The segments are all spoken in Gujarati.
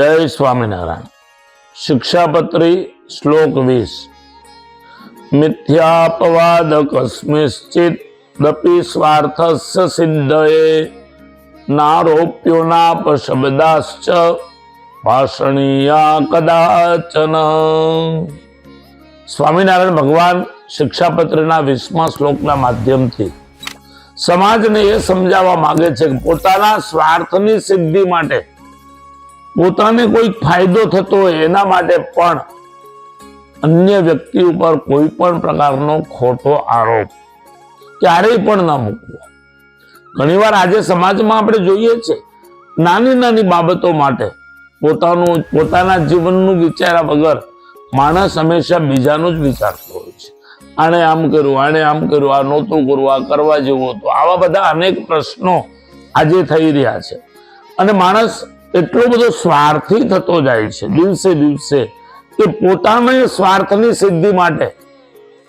જય સ્વામિનારાયણ. શિક્ષાપત્રી શ્લોક વીસ. મિથ્યાપવાદ કસ્મિશ્ચિત દપી સ્વાર્થસ્ય સિદ્ધયે. નારોપ્યો શબ્દાશ્ચ ભાષણીયા કદાચન. સ્વામિનારાયણ ભગવાન શિક્ષાપત્રીના વીસમા શ્લોકના માધ્યમથી સમાજને એ સમજાવવા માગે છે કે પોતાના સ્વાર્થની સિદ્ધિ માટે પોતાને કોઈ ફાયદો થતો એના માટે પણ અન્ય વ્યક્તિ ઉપર કોઈ પણ પ્રકારનો ખોટો આરોપ ક્યારેય પણ ના મૂકવો. ઘણીવાર આજે સમાજમાં આપણે જોઈએ છે, નાની નાની બાબતો માટે પોતાનું, પોતાના જીવનનું વિચાર્યા વગર માણસ હંમેશા બીજાનું જ વિચારતો હોય છે. આણે આમ કર્યું આણે આમ કર્યું આ નહોતું કરવું આ કરવા જેવું હતું. આવા બધા અનેક પ્રશ્નો આજે થઈ રહ્યા છે. અને માણસ એટલો બધો સ્વાર્થી થતો જાય છે, દિવસે દિવસે, કે પોતાને સ્વાર્થની સિદ્ધિ માટે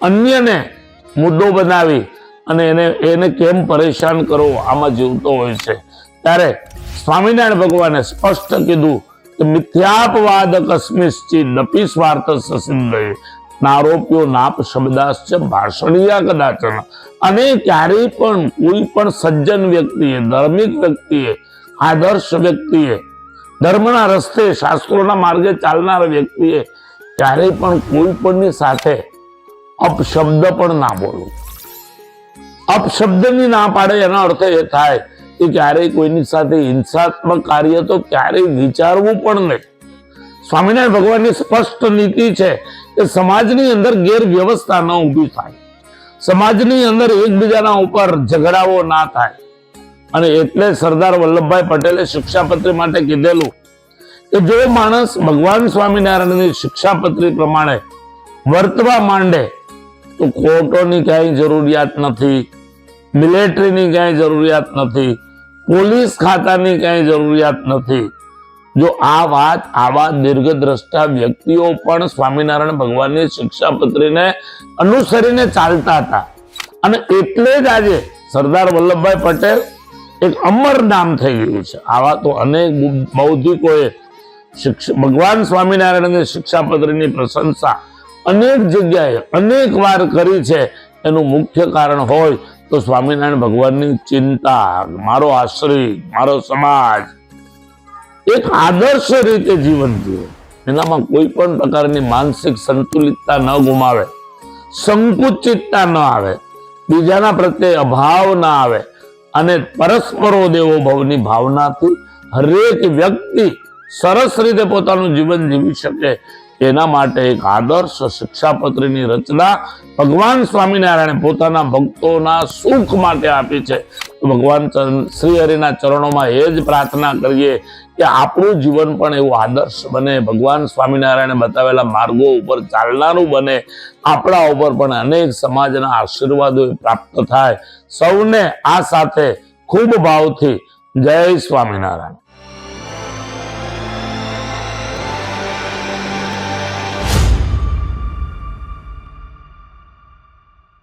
અન્યને મુદ્દો બનાવી અને એને એને કેમ પરેશાન કરવો આમાં જીવતો હોય છે. ત્યારે સ્વામિનારાયણ ભગવાને સ્પષ્ટ કીધું કે મિથ્યાપવાદ કસ્મિશ્ચિત નપી સ્વાર્થ સસિદ્ધ નારોપ્યો નાપ શબ્દાશ્ચ ભાષણીયા કદાચન. અને ક્યારેય પણ કોઈ પણ સજ્જન વ્યક્તિએ, ધાર્મિક વ્યક્તિએ, આદર્શ વ્યક્તિએ ધર્મના રસ્તે શાસ્ત્રોના માર્ગે ચાલનાર વ્યક્તિએ ક્યારેય પણ કોઈ પણની સાથે અપશબ્દ પણ ના બોલવું. અપશબ્દની ના પાડે એનો અર્થ એ થાય કે ક્યારેય કોઈની સાથે હિંસાત્મક કાર્ય તો ક્યારેય વિચારવું પણ નહીં. સ્વામિનારાયણ ભગવાનની સ્પષ્ટ નીતિ છે કે સમાજની અંદર ગેરવ્યવસ્થા ન ઊભી થાય. સમાજની અંદર એકબીજાના ઉપર ઝઘડાઓ ના થાય. અને એટલે સરદાર વલ્લભભાઈ પટેલે શિક્ષાપત્રી માટે કીધેલું કે જો માણસ ભગવાન સ્વામિનારાયણની શિક્ષાપત્રી પ્રમાણે વર્તવા માંડે, તો કોર્ટોની ક્યાંય જરૂરિયાત નથી, મિલિટરીની ક્યાંય જરૂરિયાત નથી, પોલીસ ખાતાની ક્યાંય જરૂરિયાત નથી. જો આ વાત આવા દીર્ઘદ્રષ્ટા વ્યક્તિઓ પણ સ્વામિનારાયણ ભગવાનની શિક્ષાપત્રીને અનુસરીને ચાલતા હતા. અને એટલે જ આજે સરદાર વલ્લભભાઈ પટેલ એક અમર નામ થઈ ગયું છે. આવા તો અનેક બૌદ્ધિકોએ ભગવાન સ્વામિનારાયણની શિક્ષાપત્રીની પ્રશંસા અનેક જગ્યાએ અનેક વાર કરી છે. એનું મુખ્ય કારણ હોય તો સ્વામિનારાયણ ભગવાનની ચિંતા. મારો આશ્રિત મારો સમાજ એક આદર્શ રીતે જીવન જીવે. એનામાં કોઈ પણ પ્રકારની માનસિક સંતુલિતતા ન ગુમાવે, સંકુચિતતા ન આવે, બીજાના પ્રત્યે અભાવ ના આવે અને પરસ્પરો દેવો ભવની ભાવનાથી હરેક વ્યક્તિ સરસ રીતે પોતાનું જીવન જીવી શકે. એના માટે એક આદર્શ શિક્ષાપત્રીની રચના ભગવાન સ્વામિનારાયણે પોતાના ભક્તોના સુખ માટે આપી છે. ભગવાન શ્રી હરિના ચરણોમાં એ જ પ્રાર્થના કરીએ કે આપણું જીવન પણ એવું આદર્શ બને. ભગવાન સ્વામિનારાયણે બતાવેલા માર્ગો ઉપર ચાલનારું બને. આપણા ઉપર પણ અનેક સમાજના આશીર્વાદો પ્રાપ્ત થાય. સૌને આ સાથે ખૂબ ભાવથી જય સ્વામિનારાયણ.